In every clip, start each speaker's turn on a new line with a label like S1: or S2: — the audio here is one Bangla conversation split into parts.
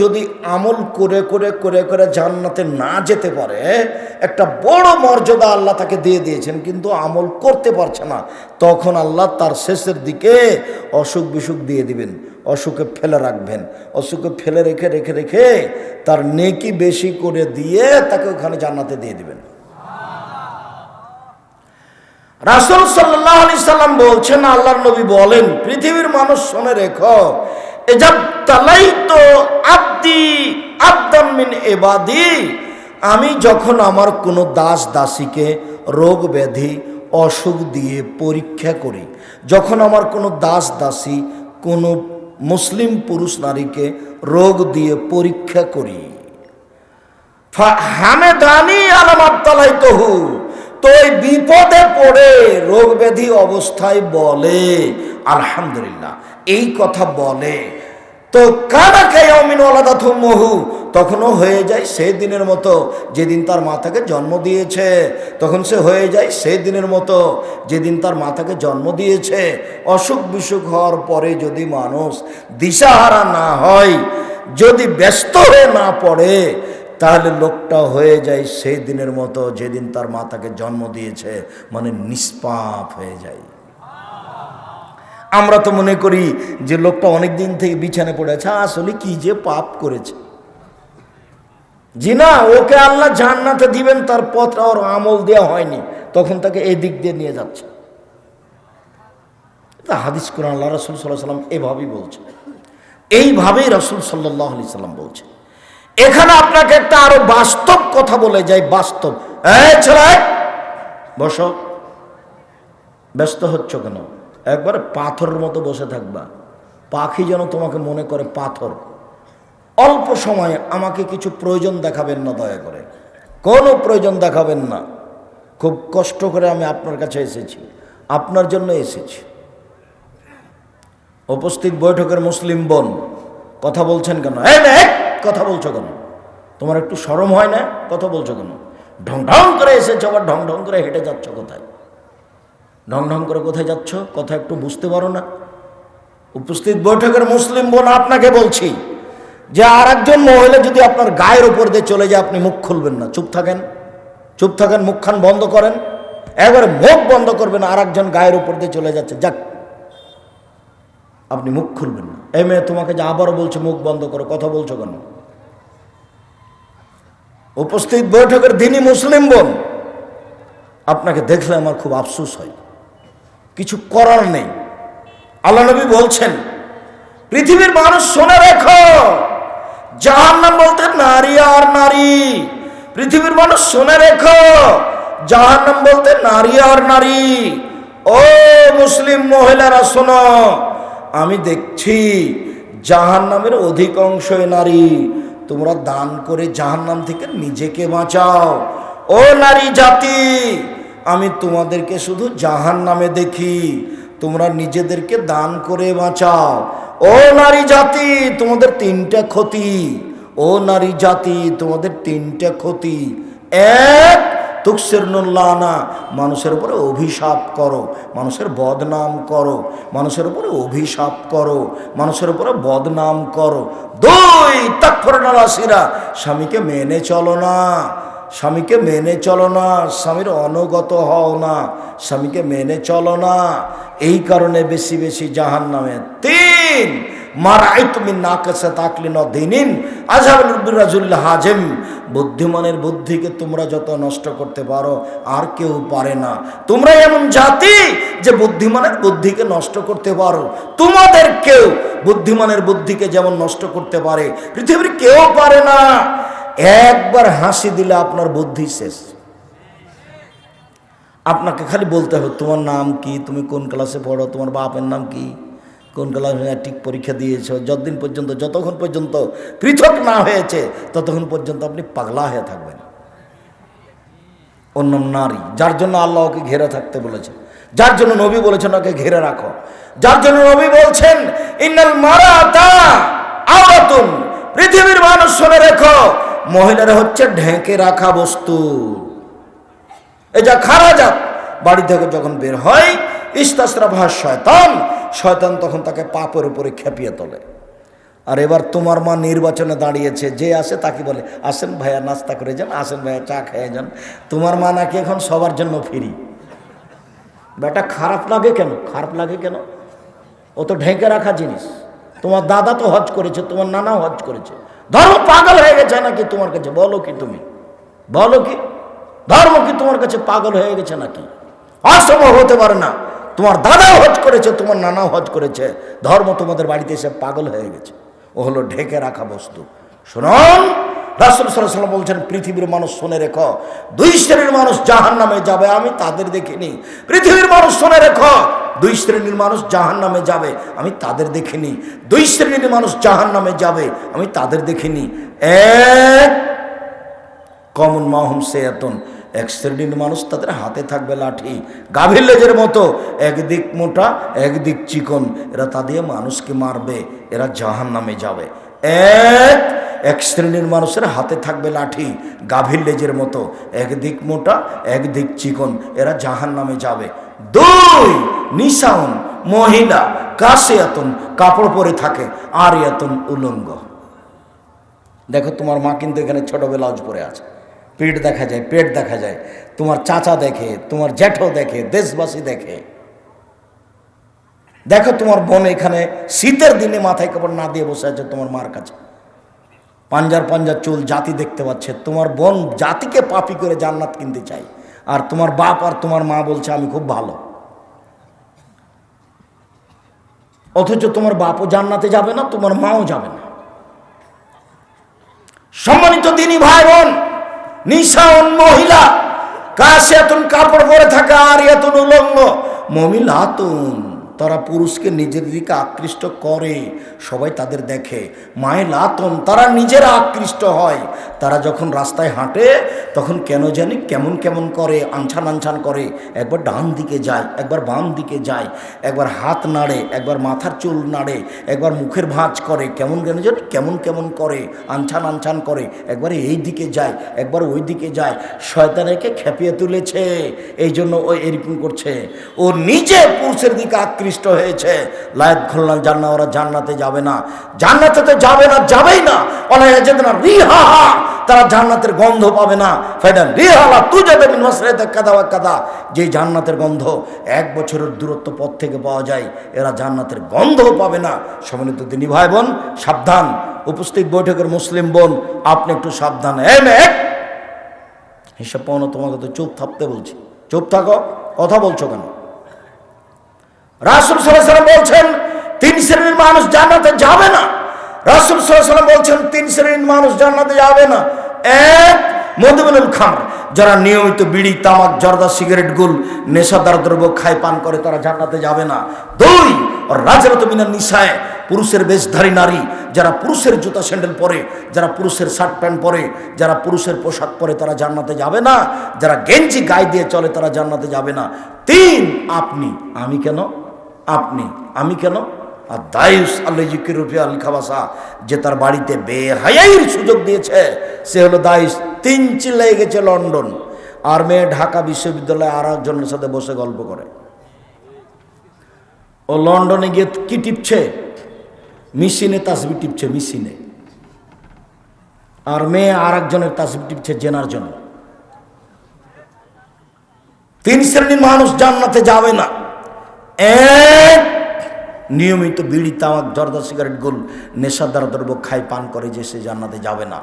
S1: যদি আমল করে করে করে করে জান্নাতে না যেতে পারে, একটা বড় মর্যাদা আল্লাহ তাকে দিয়ে দিয়েছেন, কিন্তু আমল করতে পারছে না, তখন আল্লাহ তার শেষের দিকে অসুখ বিসুখ দিয়ে দিবেন, অসুখে ফেলে রাখবেন, অসুখে ফেলে রেখে রেখে রেখে তার নেকি বেশি করে দিয়ে তাকে ওখানে জান্নাতে দিয়ে দিবেন। রাসুল সাল্লাহ আলি সাল্লাম বলছেন, আল্লাহর নবী বলেন, পৃথিবীর মানুষ শোনে রেখো আব্দি মিন আমি যখন আমার কোনো দাস দাসীকে রোগ ব্যাধি, অসুখ দিয়ে পরীক্ষা করি, যখন আমার কোনো দাস দাসী কোনো মুসলিম পুরুষ নারীকে রোগ দিয়ে পরীক্ষা করি। হামেদানি আলাম আবতালাই তহু তো ওই বিপদে পড়ে রোগ ব্যাধি অবস্থায় বলে, আলহামদুলিল্লাহ, এই কথা বলে। তো কানা কেয়মিন আলাদা মহু তখনও হয়ে যায় সেই দিনের মতো যেদিন তার মাতাকে জন্ম দিয়েছে, তখন সে হয়ে যায় সেই দিনের মতো যেদিন তার মাতাকে জন্ম দিয়েছে। অসুখ বিসুখ হওয়ার পরে যদি মানুষ দিশাহারা না হয়, যদি ব্যস্ত হয়ে না পড়ে তাহলে লোকটা হয়ে যায় সেই দিনের মতো যেদিন তার মা তাকে জন্ম দিয়েছে মানে নিষ্পাপ হয়ে যায়। আমরা তো মনে করি যে লোকটা অনেক দিন থেকে বিছানে পড়েছে আসলে কি যে পাপ করেছে। জি না, ওকে আল্লাহ জান্নাতে দিবেন, তার পথটা ওর আমল দেওয়া হয়নি, তখন তাকে এই দিক দিয়ে নিয়ে যাচ্ছে। তা হাদিস কোরআন, আল্লাহ রসুল সাল্লাহ সাল্লাম এভাবেই বলছে। এইভাবেই রসুল সাল্লাহ আলি সাল্লাম বলছে। এখানে আপনাকে একটা আরও বাস্তব কথা বলে যাই বাস্তব। বসো। ব্যস্ত হচ্ছ কেন? একবার পাথরের মতো বসে থাকবা। পাখি যেন তোমাকে মনে করে পাথর। অল্প সময়ে আমাকে কিছু প্রয়োজন দেখাবেন না দয়া করে। কোনো প্রয়োজন দেখাবেন না। খুব কষ্ট করে আমি আপনার কাছে এসেছি। আপনার জন্য এসেছি। উপস্থিত বৈঠকের মুসলিম বোন কথা বলছেন কেন? মেয়ে, কথা বলছো কেন? তোমার একটু সরম হয় না? কথা বলছো কেন? ঢং ঢং করে এসেছ, আবার ঢং ঢং করে হেঁটে যাচ্ছ কোথায়? ঢং ঢং করে কোথায় যাচ্ছ? কথা একটু বুঝতে পারো না। উপস্থিত বৈঠকের মুসলিম বোন আপনাকে বলছি যে আর একজন মহিলা যদি আপনার গায়ের উপর দিয়ে চলে যায়, আপনি মুখ খুলবেন না। চুপ থাকেন। চুপ থাকেন, মুখখান বন্ধ করেন। একবারে মুখ বন্ধ করবেন আর একজন গায়ের উপর দিয়ে চলে যাচ্ছে। যাক, আপনি মুখ খুলবেন না। এই মেয়ে তোমাকে যে আবারও বলছে, মুখ বন্ধ করো। কথা বলছো কেন? উপস্থিত বৈঠকের দিনই মুসলিম বোন। আপনাকে দেখলে আমার খুব আফসোস হয়। কিছু করার নেই। আল্লাহ নবী বলছেন, পৃথিবীর মানুষ শোনে রেখো যাহার নাম বলতে নারী আর নারী। পৃথিবীর মানুষ শোনে রেখো যাহার নাম বলতে নারী আর নারী। ও মুসলিম মহিলারা শোনো, আমি দেখছি জাহান নামের অধিকাংশই নারী। তোমরা দান করে জাহান নাম থেকে নিজেকে বাঁচাও। ও নারী জাতি, আমি তোমাদেরকে শুধু জাহান নামে দেখি। তোমরা নিজেদেরকে দান করে বাঁচাও। ও নারী জাতি, তোমাদের তিনটা ক্ষতি। ও নারী জাতি, তোমাদের তিনটা ক্ষতি। এক তুকসের না মানুষের উপরে অভিশাপ করো, মানুষের বদনাম করো, মানুষের উপরে অভিশাপ করো, মানুষের উপরে বদনাম করো। দুই তাক্ষর নালাসিরা স্বামীকে মেনে চলো না, স্বামীকে মেনে চলো না, স্বামীর অনুগত হও না, স্বামীকে মেনে চলো না। এই কারণে বেশি বেশি জাহান নামে তিন তুমি না হাজেম। বুদ্ধিমানের বুদ্ধিকে তোমরা যত নষ্ট করতে পারো, আর কেউ পারে না। তোমরা এমন জাতি যে বুদ্ধিমানের বুদ্ধিকে নষ্ট করতে পারো। তোমাদের কেউ বুদ্ধিমানের বুদ্ধিকে যেমন নষ্ট করতে পারে, পৃথিবীর কেউ পারে না। একবার হাসি দিলে আপনার বুদ্ধি শেষ। আপনাকে খালি বলতে হবে, তোমার নাম কি? তুমি কোন ক্লাসে পড়ো? তোমার বাপের নাম কি? কোন ম্যাট্রিক পরীক্ষা দিয়েছ, যতদিন পর্যন্ত, যতক্ষণ পর্যন্ত পৃথক না হয়েছে, ততক্ষণ পর্যন্ত আপনি পাগলা হয়ে থাকবেন। অন্য নারী, যার জন্য আল্লাহ ওকে ঘেরে থাকতে বলেছে যার জন্য নবী বলেছেন ওকে ঘেরে রাখো। যার জন্য নবী বলছেন, ইন্নাল মারাতা আওরাতুন পৃথিবীর মানুষ শুনে রেখো, মহিলারা হচ্ছে ঢেকে রাখা বস্তু। এই যা খারা যাক বাড়ি থেকে যখন বের হয় ইস্তাসরা ভাস শয়তান। শয়তান তখন তাকে পাপের উপরে খেপিয়ে তোলে। আর এবার তোমার মা নির্বাচনে দাঁড়িয়েছে, যে আসে তাকে বলে, আসেন ভাইয়া, নাস্তা করে যান, আসেন ভাইয়া, চা খেয়ে যান। তোমার মা নাকি এখন সবার জন্য ফিরি? বেটা, খারাপ লাগে কেন? খারাপ লাগে কেন? ও তো ঢেকে রাখা জিনিস। তোমার দাদা তো হজ করেছে, তোমার নানাও হজ করেছে। ধর্ম পাগল হয়ে গেছে নাকি তোমার কাছে? বলো কি তুমি? বলো কি? ধর্ম কি তোমার কাছে পাগল হয়ে গেছে নাকি? অসম্ভব হতে পারে না। তোমার দাদাও হজ করেছে, তোমার নানাও হজ করেছে। ধর্ম তোমাদের বাড়িতে এসে পাগল হয়ে গেছে। ও হলো ঢেকে রাখা বস্তু। শুনুন, রাসুল বলছেন, পৃথিবীর মানুষ শুনে রেখো, দুই শ্রেণির মানুষ জাহান নামে যাবে, আমি তাদের দেখিনি। পৃথিবীর মানুষ শুনে রেখো, দুই শ্রেণির মানুষ জাহান নামে যাবে, আমি তাদের দেখিনি। দুই শ্রেণির মানুষ জাহান নামে যাবে, আমি তাদের দেখিনি। এক, কমন মাহম সেয়াতন এক শ্রেণির মানুষ তাদের হাতে থাকবে লাঠি, গাভীর লেজের মতো, একদিক মোটা, একদিক চিকন। এরা তা দিয়ে মানুষকে মারবে, এরা জাহান নামে যাবে। এক এক শ্রেণির মানুষের হাতে থাকবে লাঠি, গাভীর লেজের মতো, একদিক মোটা, একদিক চিকন। এরা জাহান নামে যাবে। দুই, নিশাউন, মহিলা, কাশিয়াতন, কাপড় পরে থাকে আর ইয়াতন উলঙ্গ। দেখো তোমার মা কিন্তু এখানে ছোট ব্লাউজ পরে আছে। পেট দেখা যায়, পেট দেখা যায়। তোমার চাচা দেখে, তোমার জ্যাঠো দেখে, দেশবাসী দেখে। দেখো তোমার বোন এখানে শীতের দিনে মাথায় কাপড় না দিয়ে বসে আছে তোমার মার কাছে। পাঞ্জার পাঞ্জার চুল জাতি দেখতে পাচ্ছে। তোমার বোন জাতিকে পাপি করে জান্নাত কিনতে চাই আর তোমার বাপ আর তোমার মা বলছে, আমি খুব ভালো। অথচ তোমার বাপও জান্নাতে যাবে না, তোমার মাও যাবে না। সম্মানিত দিনী ভাই বোন নিশাউন মহিলা কাশিয়াতুন কাপড় পরে থাকা আর এতন উলঙ্গ মমিলাতুন। তারা পুরুষকে নিজের দিকে আকৃষ্ট করে, সবাই তাদের দেখে। মায়ে লাতন, তারা নিজেরা আকৃষ্ট হয়। তারা যখন রাস্তায় হাঁটে, তখন কেন জানি কেমন কেমন করে, আনছান আনছান করে। একবার ডান দিকে যায়, একবার বাম দিকে যায়, একবার হাত নাড়ে, একবার মাথার চুল নাড়ে, একবার মুখের ভাঁজ করে, কেমন কেন জানি কেমন কেমন করে, আনছান আনছান করে। একবার এই দিকে যায়, একবার ওই দিকে যায়। শয়তানেকে খেপিয়ে তুলেছে এই জন্য ও এরকম করছে। ও নিজে পুরুষের দিকে আকৃষ্ট হয়েছে। লায়ত খুলনা জান্না ওরা জান্নাতে যাবে না। জান্নাতে তো যাবে না, যাবেই না। অনেক যেতে তারা জান্নাতের গন্ধ পাবে না। যে জান্নাতের গন্ধ এক বছরের দূরত্ব পথ থেকে পাওয়া যায়, এরা জান্নাতের গন্ধও পাবে না। সম্মানিত তিনি ভাই বোন সাবধান। উপস্থিত বৈঠকের মুসলিম বোন, আপনি একটু সাবধান। এ মেয়ে, হিসাব পাওনা তোমাকে তো চুপ থাকতে বলছি। চুপ থাকো, কথা বলছো কেন? রাসুল সাল্লাম বলছেন, তিন শ্রেণির মানুষ জান্নাতে যাবে না। রাসুল সাল্লাম বলছেন, তিন শ্রেণির মানুষ জান্নাতে যাবে না। এক মধুবনুল খান যারা নিয়মিত বিড়ি, তামাক, জর্দা, সিগারেট, গুল, নেশাদার দ্রব্য খায়, পান করে, তারা জান্নাতে যাবে না। দুই, রাজরত মিনার নিশায় পুরুষের বেশধারী নারী, যারা পুরুষের জুতা স্যান্ডেল পরে, যারা পুরুষের শার্ট প্যান্ট পরে, যারা পুরুষের পোশাক পরে, তারা জান্নাতে যাবে না। যারা গেঞ্জি গায়ে দিয়ে চলে, তারা জান্নাতে যাবে না। তিন, আপনি, আমি কেন? আপনি, আমি কেন? আর দায়ুস আল্লাহ রুফি আল খাবাসা, যে তার বাড়িতে বেহায়াইয়ের সুযোগ দিয়েছে, সে হলো দায়ুস। তিন চিল্লাই গেছে লন্ডন। আর মেয়ে ঢাকা বিশ্ববিদ্যালয়ে আর একজনের সাথে বসে গল্প করে। ও লন্ডনে গিয়ে কি টিপছে? মিশিনে তাসবি টিপছে, মেশিনে। আর মেয়ে আর একজনের তাসবি টিপছে, জেনার জন্য। তিন শ্রেণির মানুষ জান্নাতে যাবে না। এক নিয়মিত বিড়ি, তামাক, জর্দা, সিগারেট গোল নেশাদার দ্রব্য খায়, পান করে যে সে জান্নাতে যাবে না।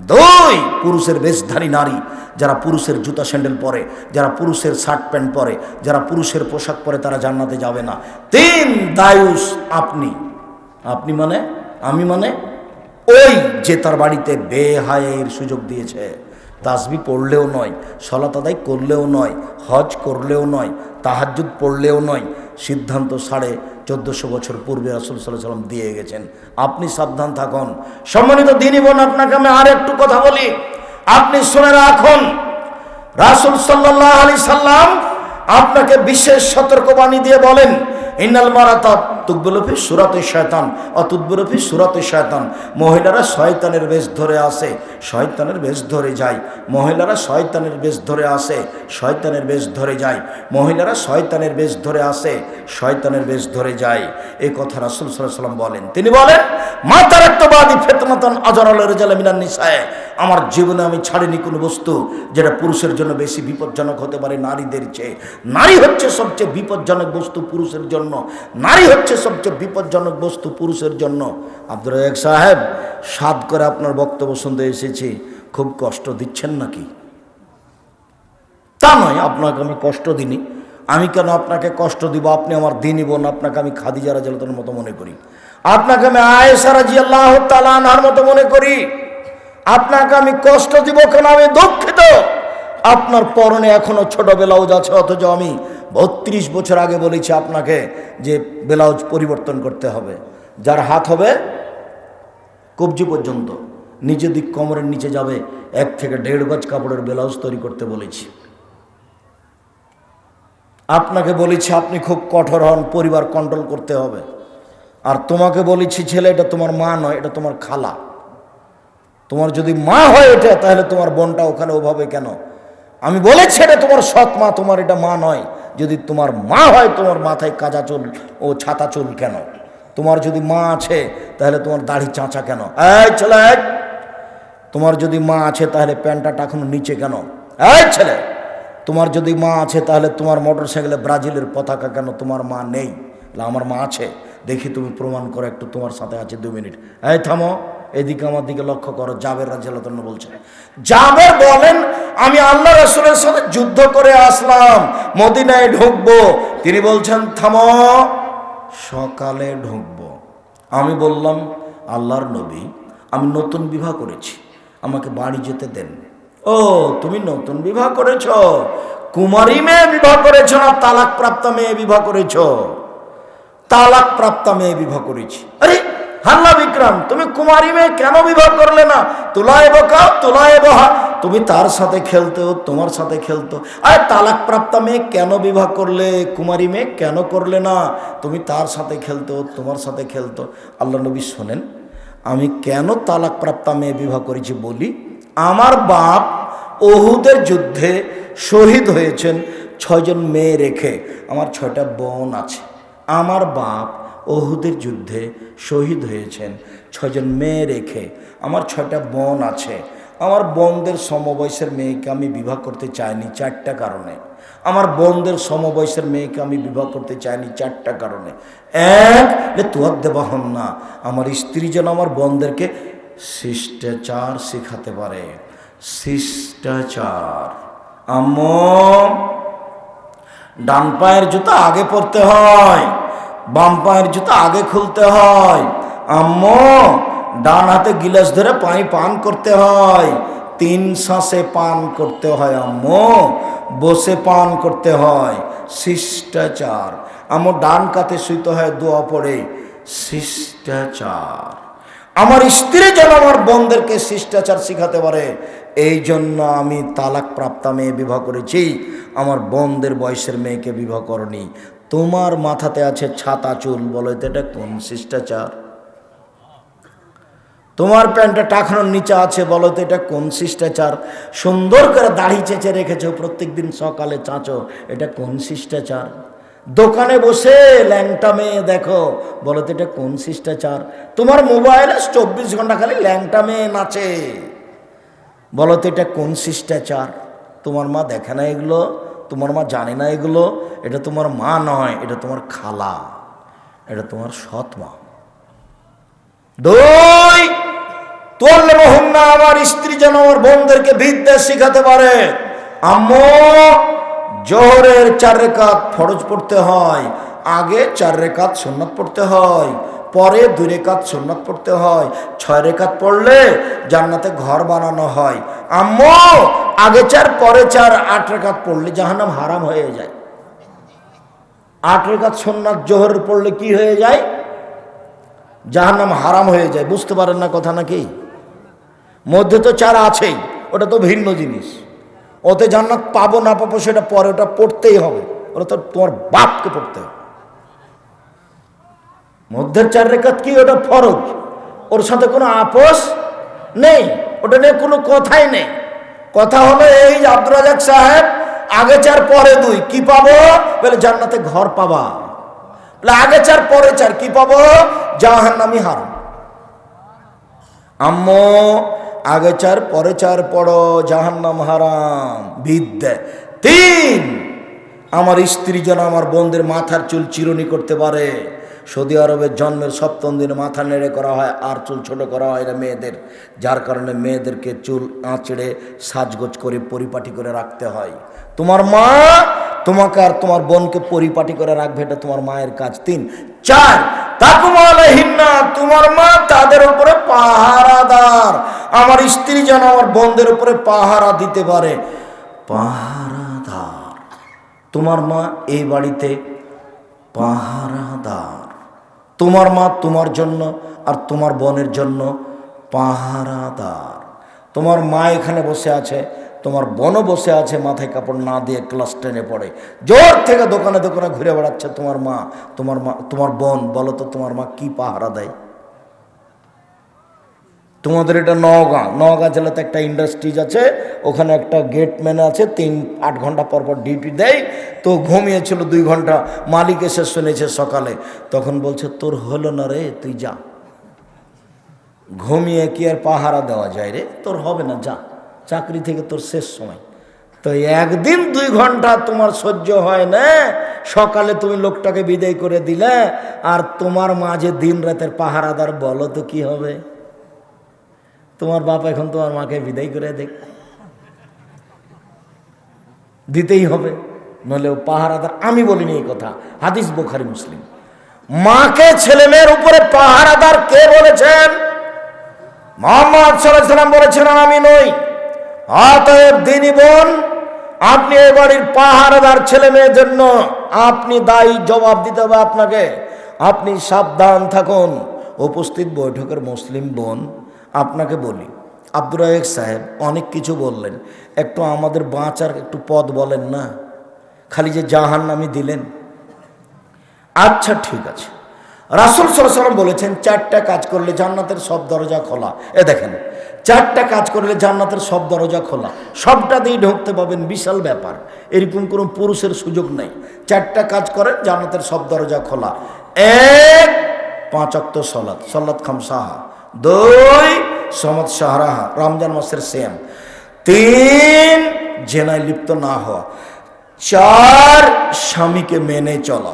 S1: দুই, পুরুষের বেশধারী নারী, যারা পুরুষের জুতা স্যান্ডেল পরে, যারা পুরুষের শার্ট প্যান্ট পরে, যারা পুরুষের পোশাক পরে, তারা জান্নাতে যাবে না। তিন, দায়ুস, আপনি। আপনি মানে? আমি মানে? ওই যে তার বাড়িতে বেহায়ের সুযোগ দিয়েছে। তাসবি পড়লেও নয়, সলাত আদায় করলেও নয়, হজ করলেও নয় তাহাজুদ পড়লেও নয়, সিদ্ধান্ত সাড়ে চোদ্দোশো বছর পূর্বে রাসুল সাল্লাহ সাল্লাম দিয়ে গেছেন। আপনি সাবধান থাকুন। সম্মানিত দিনী বোন, আপনাকে আমি আর একটু কথা বলি। আপনি শুনে রাখুন, রাসুল সাল্লাহ আলি সাল্লাম আপনাকে বিশেষ সতর্কবাণী দিয়ে বলেন ইন্নাল মারাতা তুকবুলফি সুরাতে শয়তান অতুকবুলফি সুরাতে শয়তান মহিলারা শয়তানের বেশ ধরে আসে, শয়তানের বেশ ধরে যায়। মহিলারা শয়তানের বেশ ধরে আসে, শয়তানের বেশ ধরে যায়। মহিলারা শয়তানের বেশ ধরে আসে, শয়তানের বেশ ধরে যায়। এই কথা রাসুল সাল্লাম বলেন। তিনি বলেন মাতার একবাদী ফেতনাতন আজরাল রেজাল মিনান নিসায়। আমার জীবনে আমি ছাড়িনি কোনো বস্তু যেটা পুরুষের জন্য বেশি বিপজ্জনক হতে পারে নারীদের চেয়ে। নারী হচ্ছে সবচেয়ে বিপজ্জনক বস্তু পুরুষের জন্য। নারী হচ্ছে সবচেয়ে বিপজ্জনক বস্তু পুরুষের জন্য। আব্দুল রাজাক সাহেব, সাদ করে আপনার বক্তব্য শুনতে এসেছি। খুব কষ্ট দিচ্ছেন নাকি? তা নয়, আপনাকে আমি কষ্ট দিনি আমি কেন আপনাকে কষ্ট দিব? আপনি আমার দিনই বোন, আপনাকে আমি খাদিজা রাজালতার মতো মনে করি। আপনাকে আমি আয়েশা রাজি আল্লাহ তালানহার মতো মনে করি। আপনাকে আমি কষ্ট দিব কেন? আমি দুঃখিত। আপনার পরনে এখনও ছোট ব্লাউজ আছে, অথচ আমি বত্রিশ বছর আগে বলেছি আপনাকে যে ব্লাউজ পরিবর্তন করতে হবে। যার হাত হবে কবজি পর্যন্ত। নিচে দিক কোমরের নিচে যাবে, এক থেকে দেড় গজ কাপড়ের ব্লাউজ তৈরি করতে বলেছি। আপনাকে বলেছি আপনি খুব কঠোর হন, পরিবার কন্ট্রোল করতে হবে। আর তোমাকে বলেছি, ছেলে, এটা তোমার মা নয়, এটা তোমার খালা। তোমার যদি মা হয় এটা তাহলে তোমার বোনটা ওখানে ওভাবে কেন? আমি বলেছি এটা তোমার সৎ মা, তোমার এটা মা নয়। যদি তোমার মা হয়, তোমার মাথায় কাজা চুল ও ছাতা চুল কেন? তোমার যদি মা আছে, তাহলে তোমার দাড়ি চাঁচা কেন? এই ছেলে! তোমার যদি মা আছে, তাহলে প্যান্টটা এখনও নিচে কেন? এই ছেলে! তোমার যদি মা আছে, তাহলে তোমার মোটর সাইকেলে ব্রাজিলের পতাকা কেন তোমার মা নেই? আমার মা আছে। দেখি তুমি প্রমাণ করো, একটু তোমার সাথে আছে দু মিনিট। এই থামো। এদিকে আমার দিকে লক্ষ্য করো, জাবের রাজিয়াল্লাহ বলছে, জাবের বলেন, আমি আল্লাহ রসুলের সাথে যুদ্ধ করে আসলাম, মদিনায় ঢুকবো। তিনি বলছেন, থামো, সকালে ঢুকবো। আমি বললাম, আল্লাহর নবী, আমি নতুন বিবাহ করেছি, আমাকে বাড়ি যেতে দেন ও, তুমি নতুন বিবাহ করেছ? কুমারী মেয়ে বিবাহ করেছ না তালাক প্রাপ্ত মেয়ে বিবাহ করেছ? তালাক প্রাপ্ত মেয়ে বিবাহ করেছি। আরে হাল্লা বিক্রম, তুমি কুমারী মেয়ে কেন বিবাহ করলে না? তুলায় বকা, তুলায় বহা। তুমি তার সাথে খেলতো তোমার সাথে খেলতো। আরে তালাক প্রাপ্ত মেয়ে কেন বিবাহ করলে? কুমারী মেয়ে কেন করলে না? তুমি তার সাথে খেলতো তোমার সাথে খেলতো। আল্লাহ নবী শোনেন, আমি কেন তালাক প্রাপ্ত মেয়ে বিবাহ করেছি বলি? আমার বাপ ওহুদের যুদ্ধে শহীদ হয়েছেন, ছয়জন মেয়ে রেখে। আমার ছয়টা বোন আছে। আমার বাপ ওহুদের যুদ্ধে শহীদ হয়েছেন। ছয়জন মেয়ে রেখে আমার ছয়টা বোন আছে। আমার বোনদের সমবয়সের মেয়েকে আমি বিবাহ করতে চাইনি চারটা কারণে। আমার বোনদের সমবয়সের মেয়েকে আমি বিবাহ করতে চাইনি চারটা কারণে। এক তোয়ার দেওয়া হন না। আমার স্ত্রী যেন আমার বোনদেরকে শিষ্টাচার শেখাতে পারে। শিষ্টাচার। আম্মু, ডান পায়ের জুতা আগে পরতে হয়। বাম পায়ের জুতো আগে খুলতে হয়। আম্মু, ডান হাতে গিলাস ধরে পানি পান করতে হয়। তিন শ্বাসে পান করতে হয় আম্মু, বসে পান করতে হয়। শিষ্টাচার। আমার ডান কাতে শুইতে হয়, দোয়া পড়ে। শিষ্টাচার। আমার স্ত্রী যেন আমার বোনদেরকে শিষ্টাচার শিখাতে পারে এই জন্য আমি তালাক প্রাপ্তা মেয়ে বিবাহ করেছি। আমার বোনদের বয়সের মেয়েকে বিবাহ করনি। তোমার মাথাতে আছে ছাতা চুল, বলো এটা কোন শিষ্টাচার? তোমার প্যান্টটা টাকানোর নিচে আছে, বলো তো এটা কোন শিষ্টাচার? সুন্দর করে দাড়ি চেঁচে রেখেছো প্রত্যেক দিন সকালে, চাঁচো, এটা কোন শিষ্টাচার? দোকানে বসে ল্যাংটা মেয়ে দেখো, বলো তো এটা কোন শিষ্টাচার? তোমার মোবাইলে চব্বিশ ঘণ্টা খালি ল্যাংটা মেয়ে নাচে, বলো তো এটা কোন শিষ্টাচার? তোমার মা দেখে না এগুলো? তোমার মা জানে না এগুলো, এটা তোমার মা নয়, এটা তোমার খালা, এটা তোমার সৎ মা। দুই তোর আমার স্ত্রী যেন আমার বোনদেরকে বিদ্যা শিখাতে পারে। আম্মু, জোহরের চার রেখাত ফরজ পড়তে হয়, আগে চার রেখাত সুন্নত পড়তে হয়। পরে দুই রেখাত সুন্নত পড়তে হয়, ছয় রেখাত পড়লে জান্নাতে ঘর বানানো হয়। আম্মু, আগে চার, পরে চার, আট রেখাত পড়লে জাহান্নাম হারাম হয়ে যায়। আট রেখাত সুন্নাত জোহর পড়লে কি হয়ে যায়? জাহান্নাম হারাম হয়ে যায়। বুঝতে পারেন না কথা নাকি? মধ্যে তো চার আছেই, ওটা তো ভিন্ন জিনিস। ওতে জান্নাত পাবো না পাবো সেটা পরে ওটা পড়তেই হবে। ওটা তো তোমার বাপকে পড়তে হবে। মধ্যের চার রেখাত কি? ওটা ফরজ। ওর সাথে কোনো আপোষ নেই। ওটা নিয়ে কোনো কথাই নেই। কথা হলো এই যে আব্দুল রাজাক সাহেব, আগে চার, পরে দুই। কি পাবো? বলে জান্নাতে ঘর পাবা। বলে আগে চার, পরে চার। কি পাবো? জাহান্নামি হারাম। আম্মু, আগে চার, পরে চার পড়ো। জাহান্নাম হারাম। বিদ্যে। তিন। আমার স্ত্রী যেন আমার বোনদের মাথার চুল চিরুনি করতে পারে। সৌদি আরবের জন্মের সপ্তম দিনে মাথা নেড়ে করা হয়, আর চুল ছোট করা হয় না মেয়েদের। যার কারণে মেয়েদেরকে চুল আঁচড়ে সাজগোজ করে পরিপাটি করে রাখতে হয়। তোমার মা তোমাকে আর তোমার বোনকে পরিপাটি করে রাখবে, এটা তোমার মায়ের কাজ। তিন, চার, তাকুমালহিন্না, তোমার মা তাদের উপরে পাহারাদার। আমার স্ত্রী যেন আমার বোনদের উপরে পাহারা দিতে পারে। পাহারাদার। তোমার মা এই বাড়িতে পাহারাদার। তোমার মা তোমার জন্য আর তোমার বোনের জন্য পাহারাদার। তোমার মা এখানে বসে আছে, তোমার বোনও বসে আছে, মাথায় কাপড় না দিয়ে ক্লাস টেনে পড়ে। জোর থেকে দোকানে দোকানে ঘুরে বেড়াচ্ছে তোমার মা তোমার মা, তোমার বোন। বলো তো তোমার মা কি পাহারা দেয়? তোমাদের এটা নওগাঁ নওগাঁ জেলাতে একটা ইন্ডাস্ট্রিজ আছে, ওখানে একটা গেট ম্যান আছে, তিন, আট ঘণ্টা পর পর ডিউটি দেয়, তো ঘুমিয়েছিল দুই ঘণ্টা, মালিক এসে শুনেছে সকালে, তখন বলছে, তোর হলো না রে, তুই যা। ঘুমিয়ে কি আর পাহারা দেওয়া যায় রে? তোর হবে না, যা। চাকরি থেকে তোর শেষ সময়। তো একদিন দুই ঘণ্টা তোমার সহ্য হয় না, সকালে তুমি লোকটাকে বিদায় করে দিলে, আর তোমার মাঝে দিন রাতের পাহারাদার বলো তো কি হবে? তোমার বাপ এখন তোমার মাকে বিদায় করে দেখ। দিতেই হবে নলে পাহারাদার আমি বলিনি এই কথা। হাদিস বোখারি, মুসলিম। মাকে ছেলে মেয়ের উপরে পাহারাদার কে বলেছেন? মোহাম্মদ সাল্লাম বলেছেন আমি নই। অতএব দিনী বোন, আপনি এই বাড়ির পাহারাদার ছেলে মেয়ের জন্য আপনি দায়ী জবাব দিতে হবে আপনাকে। আপনি সাবধান থাকুন। উপস্থিত বৈঠকের মুসলিম বোন আপনাকে বলি, আব্দুর রাহেক সাহেব অনেক কিছু বললেন, একটু আমাদের বাঁচার একটু পদ বলেন না? খালি যে জাহান নামি দিলেন। আচ্ছা ঠিক আছে। রাসুল সাল্লাম বলেছেন, চারটা কাজ করলে জান্নাতের সব দরজা খোলা। এ দেখেন, চারটা কাজ করলে জান্নাতের সব দরজা খোলা। সবটা দিয়ে ঢুকতে পাবেন বিশাল ব্যাপার। এরকম কোনো পুরুষের সুযোগ নেই। চারটা কাজ করেন, জান্নাতের সব দরজা খোলা। এক, পাঁচ অক্ত সলাৎ সলাৎ খাম সাহা দুই সমত শাহরাহা রমজান মাসের সেম তিন, জেনায় লিপ্ত না হওয়া। চার, স্বামীকে মেনে চলা।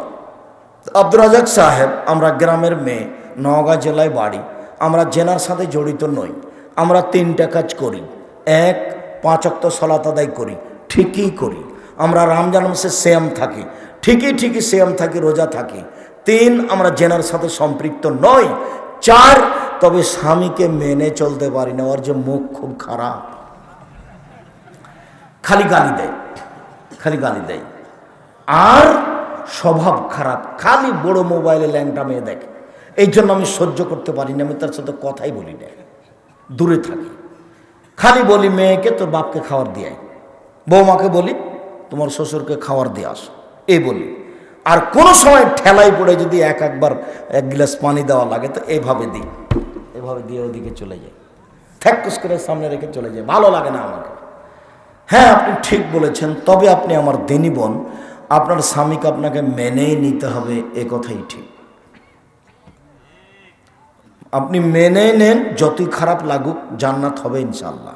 S1: আব্দুর রাজাক সাহেব, আমরা গ্রামের মেয়ে, নওগাঁ জেলায় বাড়ি। আমরা জেনার সাথে জড়িত নই। আমরা তিনটা কাজ করি। এক, পাঁচ অক্ত সলাত আদায় করি। ঠিকই করি। আমরা রমজান মাসে সেম থাকি। ঠিকই ঠিকই সেম থাকি, রোজা থাকি। তিন, আমরা জেনার সাথে সম্পৃক্ত নই। চার তবে স্বামীকে মেনে চলতে পারি না, ওর যে মুখ খুব খারাপ। খালি গালি দেয়, খালি গালি দেয়। আর স্বভাব খারাপ, খালি বড় মোবাইলে ল্যাংটা মেয়ে দেখে। এই জন্য আমি সহ্য করতে পারি না, আমি তার সাথে কথাই বলি না, দূরে থাকি। খালি বলি, মেয়েকে তোর বাপকে খাবার দিয়ে। বৌমাকে বলি, তোমার শ্বশুরকে খাবার দিয়ে আস। এই বলি। আর কোনো সময় ঠেলাই পড়ে যদি এক একবার এক গ্লাস পানি দেওয়া লাগে, তো এভাবে দিই। এভাবে দিয়ে ওদিকে চলে যায়। থ্যাকুস করে সামনে রেখে চলে যায়। ভালো লাগে না আমাকে। হ্যাঁ আপনি ঠিক বলেছেন। তবে আপনি আমার দিনী বোন। আপনার স্বামীকে আপনাকে মেনেই নিতে হবে, এ কথাই ঠিক। আপনি মেনে নেন, যতই খারাপ লাগুক, জান্নাত হবে ইনশাল্লাহ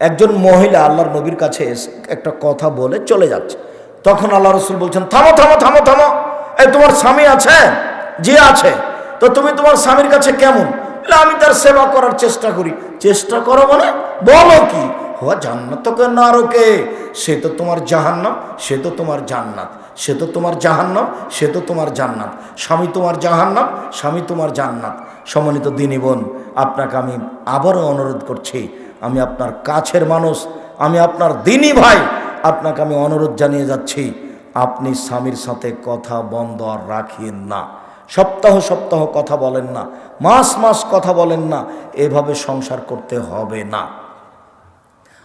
S1: একজন মহিলা আল্লাহর নবীর কাছে এসে একটা কথা বলে চলে যাচ্ছে। তখন আল্লাহ রসুল বলছেন, থামো থামো থামো থামো। এই তোমার স্বামী আছে? যে আছে। তো তুমি তোমার স্বামীর কাছে কেমন? আমি তার সেবা করার চেষ্টা করি। চেষ্টা করো মানে? বলো কি? হওয়া জান্নাত তোকে না রোকে সে তো তোমার জাহান্নাম, সে তো তোমার জান্নাত। সে তো তোমার জাহান্নাম, সে তো তোমার জান্নাত। স্বামী তোমার জাহান্নাম, স্বামী তোমার জান্নাত। সম্মানিত দিনী বোন, আপনাকে আমি আবারও অনুরোধ করছি। আমি আপনার কাছের মানুষ, আমি আপনার দিনী ভাই আপনাকে আমি অনুরোধ জানিয়ে যাচ্ছি, আপনি স্বামীর সাথে কথা বন্ধ আর রাখিয়েন না। সপ্তাহ সপ্তাহ কথা বলেন না, মাস মাস কথা বলেন না, এভাবে সংসার করতে হবে না।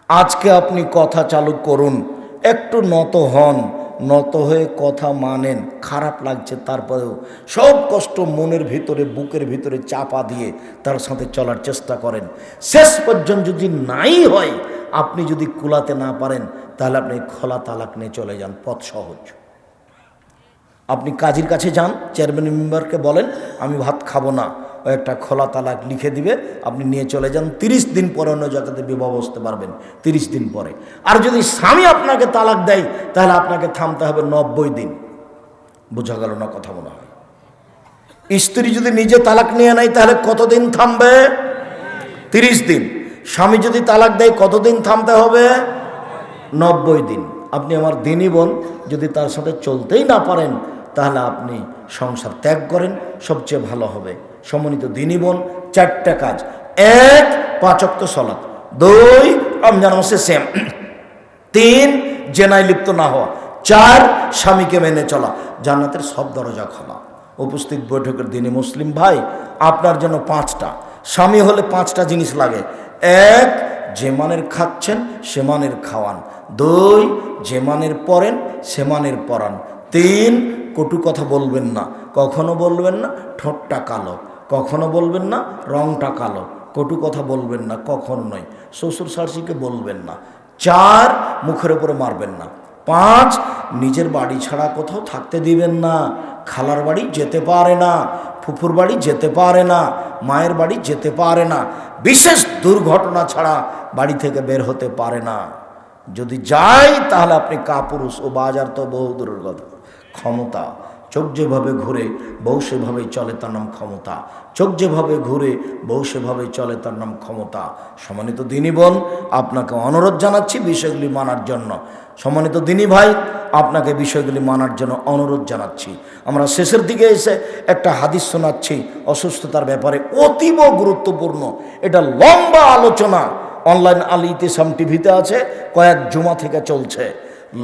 S1: আজকে আপনি কথা চালু করুন, একটু নত হন, নত হয়ে কথা মানেন, খারাপ লাগছে তারপরেও সব কষ্ট মনের ভিতরে, বুকের ভিতরে চাপা দিয়ে তার সাথে চলার চেষ্টা করেন। শেষ পর্যন্ত যদি নাই হয়, আপনি যদি কুলাতে না পারেন তাহলে আপনি খোলা তালাক নিয়ে চলে যান, পথ সহজ। আপনি কাজীর কাছে যান চেয়ারম্যান মেম্বারকে বলেন, আমি ভাত খাব না। ও একটা খোলা তালাক লিখে দিবে, আপনি নিয়ে চলে যান, তিরিশ দিন পরে অন্য জায়গাতে বিবাহ বসতে পারবেন, তিরিশ দিন পরে। আর যদি স্বামী আপনাকে তালাক দেয়, তাহলে আপনাকে থামতে হবে নব্বই দিন। বোঝা গেল না কথা মনে হয়? স্ত্রী যদি নিজে তালাক নিয়ে নেয়, তাহলে কতদিন থামবে? তিরিশ দিন। স্বামী যদি তালাক দেয়, কতদিন থামতে হবে? নব্বই দিন। আপনি আমার দিনই বোন, যদি তার সাথে চলতেই না পারেন, তাহলে আপনি সংসার ত্যাগ করেন, সবচেয়ে ভালো হবে। সমন্বিত দিনই বোন, চারটা কাজ। এক পাচক্ত সলাৎ। দুই, রমজান মাসে সেম তিন, জেনায় লিপ্ত না হওয়া। চার, স্বামীকে মেনে চলা। জান্নাতের সব দরজা খোলা। উপস্থিত বৈঠকের দিনে মুসলিম ভাই, আপনার জন্য পাঁচটা। স্বামী হলে পাঁচটা জিনিস লাগে। এক যে মানের খাচ্ছেন, সে মানের খাওয়ান। দুই, যে মানের পরেন, সে মানের পরান। তিন, কটু কথা বলবেন না। কখনো বলবেন না, ঠোঁটটা কালো। কখনো বলবেন না, রংটা কালো। কটু কথা বলবেন না, কখন নয়। শ্বশুর শাশুড়িকে বলবেন না। চার, মুখের উপরে মারবেন না। পাঁচ, নিজের বাড়ি ছাড়া কোথাও থাকতে দিবেন না। খালার বাড়ি যেতে পারে না, ফুফুর বাড়ি যেতে পারে না, মায়ের বাড়ি যেতে পারে না। বিশেষ দুর্ঘটনা ছাড়া বাড়ি থেকে বের হতে পারে না। যদি যাই তাহলে আপনি কাপুরুষ ও বাজার তো বহু দূরের কথা। ক্ষমতা। চোখ যেভাবে ঘুরে, বউ সেভাবে চলে তার নাম ক্ষমতা। চোখ যেভাবে ঘুরে, বউ সেভাবে চলে তার নাম ক্ষমতা। সম্মানিত দিনী বোন, আপনাকে অনুরোধ জানাচ্ছি বিষয়গুলি মানার জন্য। সম্মানিত দিনী ভাই, আপনাকে বিষয়গুলি মানার জন্য অনুরোধ জানাচ্ছি। আমরা শেষের দিকে এসে একটা হাদিস শোনাচ্ছি, অসুস্থতার ব্যাপারে অতীব গুরুত্বপূর্ণ। এটা লম্বা আলোচনা। অনলাইন আলী ইতিসাম টিভিতে আছে, কয়েক জুমা থেকে চলছে।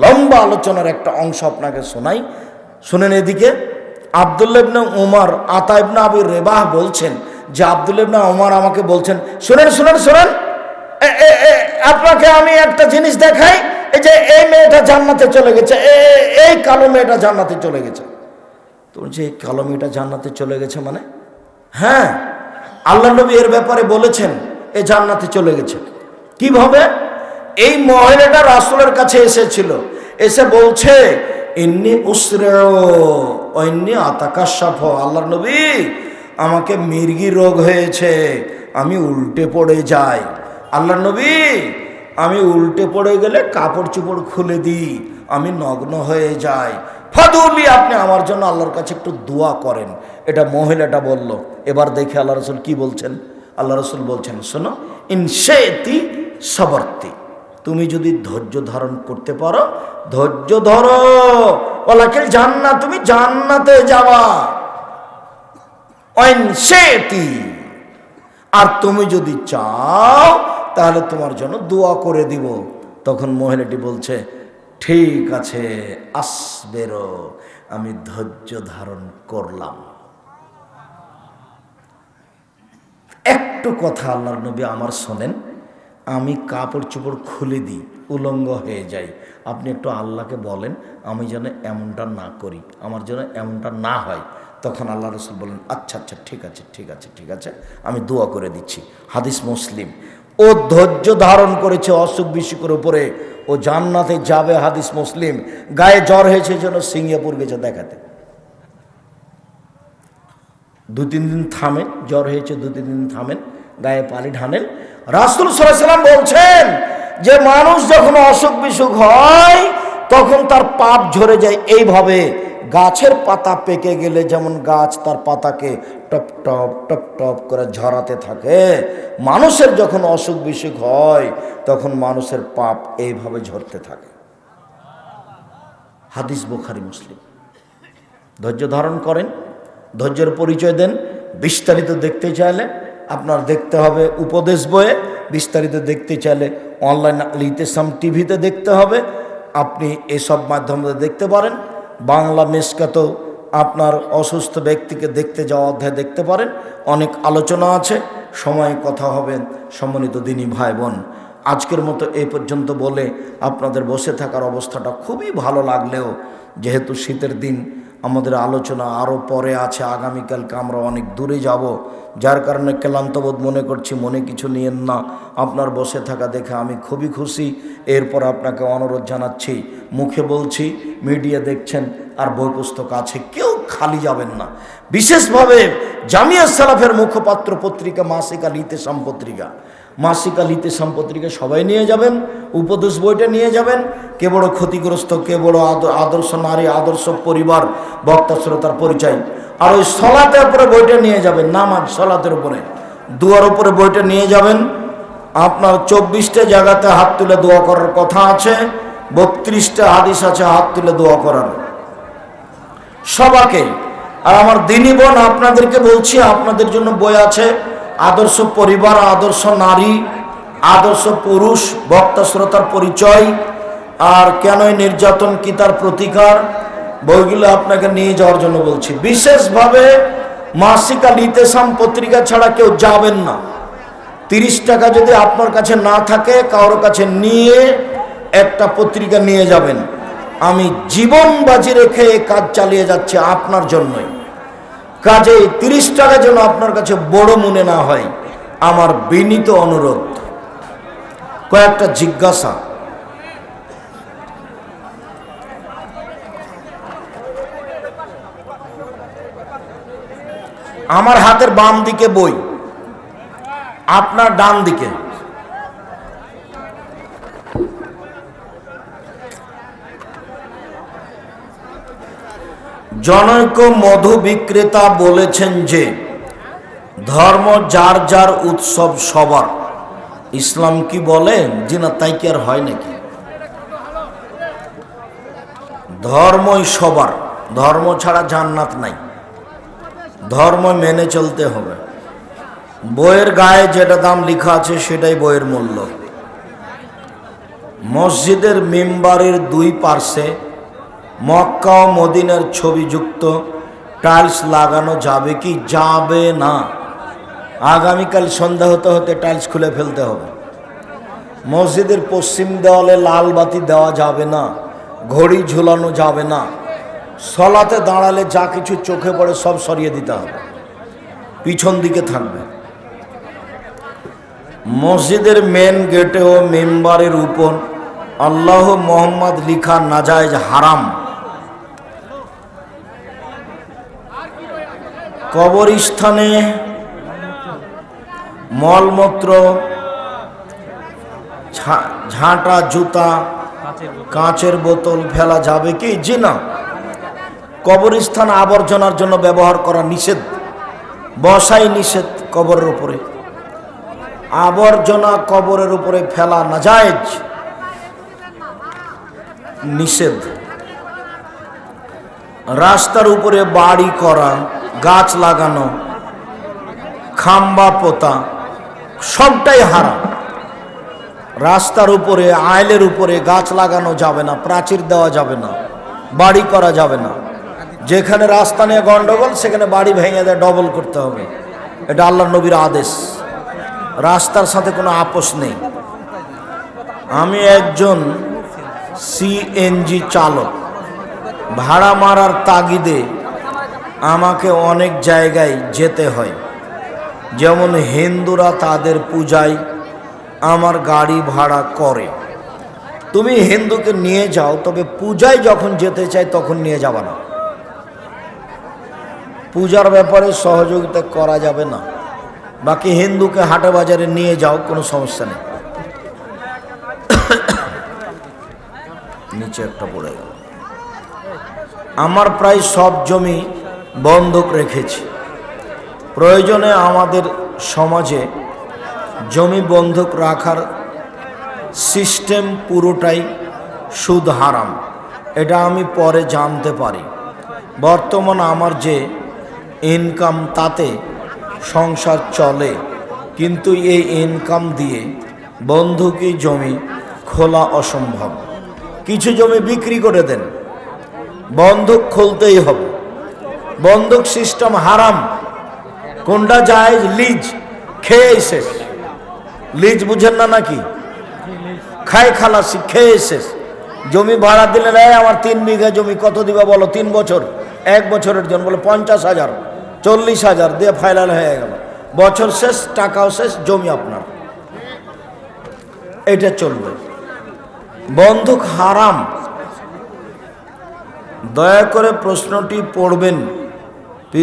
S1: লম্বা আলোচনার একটা অংশ আপনাকে শোনাই। শুনেন এদিকে আবদুল্লেবনা উমার আতাইবনা আবু রেবাহ বলছেন যে আবদুল্লেবনা উমার আমাকে বলছেন, শুনেন শুনেন শুনেন আপনাকে আমি একটা জিনিস দেখাই, এই যে এই মেয়েটা জান্নাতে চলে গেছে এই কালো মেয়েটা জান্নাতে চলে গেছে। তো বলছে, এই কালো মেয়েটা জান্নাতে চলে গেছে মানে? হ্যাঁ আল্লাহ নবী এর ব্যাপারে বলেছেন, এ জান্নাতে চলে গেছে। কীভাবে? এই মহিলাটা রাসুলের কাছে এসেছিল, এসে বলছে এমনি উসরেও অন্য আতাকাশাফ আল্লাহ নবী, আমাকে মির্গি রোগ হয়েছে, আমি উল্টে পড়ে যাই। আল্লাহ নবী, আমি উল্টে পড়ে গেলে কাপড় চোপড় খুলে দিই, আমি নগ্ন হয়ে যাই। ফাদুলি, আপনি আমার জন্য আল্লাহর কাছে একটু দোয়া করেন। এটা মহিলাটা বলল। এবার দেখে আল্লাহ রসুল কি বলছেন? আল্লাহ রসুল বলছেন, শোনো ইনশেতি সবর্তি। তুমি যদি ধৈর্য ধারণ করতে পারো, ধৈর্য ধরো। ওলাকে জান্না তুমি জান্নাতে যাওয়া আর তুমি যদি চাও, তাহলে তোমার জন্য দোয়া করে দিব। তখন মহিলাটি বলছে, ঠিক আছে, আসবেরো। আমি ধৈর্য ধারণ করলাম। একটু কথা আল্লাহর নবী আমার শোনেন। আমি কাপড় চোপড় খুলে দিই, উলঙ্গ হয়ে যাই। আপনি একটু আল্লাহকে বলেন, আমি যেন এমনটা না করি, আমার যেন এমনটা না হয়। তখন আল্লাহ রসুল বলেন আচ্ছা আচ্ছা ঠিক আছে ঠিক আছে ঠিক আছে, আমি দোয়া করে দিচ্ছি। হাদিস মুসলিম। ও ধৈর্য ধারণ করেছে অসুখ বিসুখের উপরে। ও জান্নাতে যাবে, হাদিস মুসলিম। গায়ে জ্বর হয়েছে যেন সিঙ্গাপুর গেছে দেখাতে। দু তিন দিন থামেন, জ্বর হয়েছে দু তিন দিন থামেন, গায়ে পালি ঢানেন রাসুল সাল্লাম বলছেন যে মানুষ যখন অসুখ বিসুখ হয়, তখন তার পাপ ঝরে যায়। এইভাবে গাছের পাতা পেকে গেলে যেমন গাছ তার পাতাকে টপ টপ টপ টপ করে ঝরাতে থাকে, মানুষের যখন অসুখ বিসুখ হয়, তখন মানুষের পাপ এইভাবে ঝরতে থাকে। হাদিস বুখারি, মুসলিম। ধৈর্য ধারণ করেন, ধৈর্যের পরিচয় দেন, বিস্তারিত দেখতে চাইলে আপনার দেখতে হবে উপদেশ বইয়ে বিস্তারিত দেখতে চাইলে অনলাইন ইতেসাম টিভিতে দেখতে হবে। আপনি এসব মাধ্যমে দেখতে পারেন। বাংলা মেসকাতেও আপনার অসুস্থ ব্যক্তিকে দেখতে যাওয়া অধ্যায় দেখতে পারেন। অনেক আলোচনা আছে। সময়ে কথা হবেন সম্মানিত দিনী ভাই বোন আজকের মতো এই পর্যন্ত বলে আপনাদের বসে থাকার অবস্থাটা খুবই ভালো লাগলেও, যেহেতু শীতের দিন আমাদের আলোচনা আরও পরে আছে, আগামীকালকে আমরা অনেক দূরে যাব। যার কারণে ক্লান্তবোধ মনে করছি, মনে কিছু নিয়েন না। আপনার বসে থাকা দেখে আমি খুবই খুশি। এরপর আপনাকে অনুরোধ জানাচ্ছি, মুখে বলছি, মিডিয়া দেখছেন আর বই পুস্তক আছে, কেউ খালি যাবেন না। বিশেষভাবে জামিয়া সালাফের মুখপাত্র পত্রিকা মাসিকা লিতেসাম পত্রিকা। মাসিকা লিতেসাম পত্রিকা সবাই নিয়ে যাবেন, উপদেশ বইটা নিয়ে যাবেন। কে বড় ক্ষতিগ্রস্ত, কে বড় আদ- আদর্শ নারী, আদর্শ পরিবার, বক্তা শ্রোতার পরিচয়। আর ওই সলাতের উপরে বইটা নিয়ে যাবেন, নামাজ সলাতের উপরে। দুয়ার উপরে বইটা নিয়ে যাবেন। আপনার চব্বিশটা জায়গাতে হাত তুলে দোয়া করার কথা আছে, বত্রিশটা হাদিস আছে, হাত তুলে দোয়া করার। সবাকে, আর আমার দিনী বোন আপনাদেরকে বলছি, আপনাদের জন্য বই আছে। আদর্শ পরিবার, আদর্শ নারী, আদর্শ পুরুষ বক্তা শ্রোতার পরিচয়। আর কেনই নির্যাতন কি তার প্রতিকার? বইগুলো আপনাকে নিয়ে যাওয়ার জন্য বলছি। বিশেষভাবে মাসিকা লিতেসাম পত্রিকা ছাড়া কেউ যাবেন না। তিরিশ টাকা যদি আপনার কাছে না থাকে, কারোর কাছে নিয়ে একটা পত্রিকা নিয়ে যাবেন। আমি জীবন বাজি রেখে কাজ চালিয়ে যাচ্ছি আপনার জন্যই। কাজে তিরিশ টাকা যেন আপনার কাছে বড় মনে না হয়, আমার বিনীত অনুরোধ। কয়েকটা জিজ্ঞাসা। আমার হাতের বাম দিকে বই, আপনার ডান দিকে। জনৈক মধু বিক্রেতা বলেছেন যে, ধর্ম যার যার উৎসব সবার। ইসলাম কি বলেন যে না, তাই কি আর হয় নাকি? ধর্মই সবার। ধর্ম ছাড়া জান্নাত নাই। ধর্ম মেনে চলতে হবে। বইয়ের গায়ে যেটা দাম লেখা আছে, সেটাই বইয়ের মূল্য। মসজিদের মেম্বারের দুই পার্শ্বে মক্কা ও মদিনার ছবিযুক্ত টাইলস লাগানো যাবে কি? যাবে না। আগামীকাল সন্ধ্যা হতে হতে টাইলস খুলে ফেলতে হবে। মসজিদের পশ্চিম দেওয়ালে লাল বাতি দেওয়া যাবে না। ঘড়ি ঝুলানো যাবে না। সলাতে দাঁড়ালে যা কিছু চোখে পড়ে সব সরিয়ে দিতে হবে। পিছন দিকে থাকবে। মসজিদের মেন গেটে ও মেম্বারের উপর আল্লাহ মোহাম্মদ লিখা নাজায়জ হারাম। কবরস্থানে মলমূত্র ঝাঁটা, জুতা, কাঁচের বোতল ফেলা যাবে কি? জি না। কবরস্থান আবর্জনার জন্য ব্যবহার করা নিষেধ, বসাই নিষেধ কবরের উপরে। আবর্জনা কবরের উপরে ফেলা না যায় নিষেধ। রাস্তার উপরে বাড়ি করা গাছ লাগানো, খাম্বা পোতা, সবটাই হারা রাস্তার উপরে, আইলের উপরে গাছ লাগানো যাবে না, প্রাচীর দেওয়া যাবে না, বাড়ি করা যাবে না। যেখানে রাস্তা নিয়ে গন্ডগোল, সেখানে বাড়ি ভেঙে দেয় ডবল করতে হবে। এটা আল্লাহ নবীর আদেশ। রাস্তার সাথে কোনো আপোষ নেই। আমি একজন সিএনজি চালক। ভাড়া মারার তাগিদে আমাকে অনেক জায়গায় যেতে হয়। যেমন হিন্দুরা তাদের পূজায় আমার গাড়ি ভাড়া করে। তুমি হিন্দুকে নিয়ে যাও, তবে পূজায় যখন যেতে চাই তখন নিয়ে যাবা না। পূজার ব্যাপারে সহযোগিতা করা যাবে না। বাকি হিন্দুকে হাটে বাজারে নিয়ে যাও, কোনো সমস্যা নেই। নিচে একটা পড়ে গেল। আমার প্রায় সব জমি বন্ধক রেখেছি। প্রয়োজনে আমাদের সমাজে জমি বন্ধক রাখার সিস্টেম পুরোটাই সুদ হারাম। এটা আমি পরে জানতে পারি। বর্তমান আমার যে ইনকাম তাতে সংসার চলে, কিন্তু এই ইনকাম দিয়ে বন্ধকি জমি খোলা অসম্ভব। কিছু জমি বিক্রি করে দেন, বন্ধক খুলতেই হবে। বন্ধক সিস্টেম হারাম। কোনটা যায় লিজ। খেয়ে শেষ। লিজ বুঝেন না নাকি? খাই খালাসি, খেয়ে শেষ। জমি ভাড়া দিলে নেয় আমার তিন বিঘা জমি কত দিবা বলো? তিন বছর। এক বছরের জন্য বলে পঞ্চাশ হাজার, চল্লিশ হাজার দিয়ে ফাইনাল হয়ে গেল। বছর শেষ, টাকাও শেষ, জমি আপনার। এটা চলবে। বন্ধক হারাম। দয়া করে প্রশ্নটি পড়বেন।